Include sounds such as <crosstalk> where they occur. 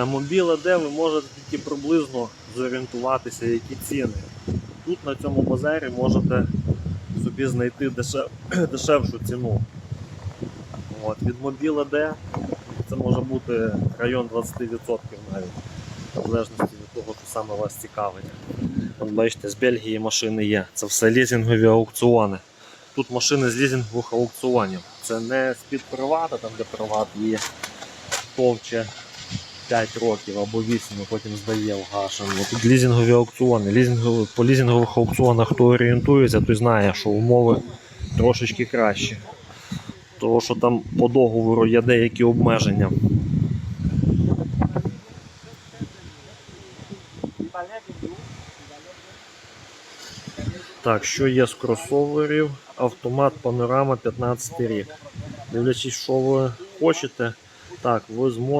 На мобіле, де ви можете тільки приблизно зорієнтуватися, які ціни. Тут на цьому базарі можете собі знайти дешев... <clears throat> дешевшу ціну. От, від мобіла Д це може бути район 20% навіть, в залежності від того, що саме вас цікавить. От бачите, з Бельгії машини є. Це все лізингові аукціони. Тут машини з лізингових аукціонів. Це не з-під привата, там де приват є товче 5 років або 8, а потім здає в гашену. Тут лізингові аукціони. Лізингові, по лізингових аукціонах хто орієнтується, той знає, що умови трошечки кращі. Тому що там по договору є деякі обмеження. Так, що є з кросоверів? Автомат Панорама 15 рік. Дивлячись, що ви хочете, так, ви зможете.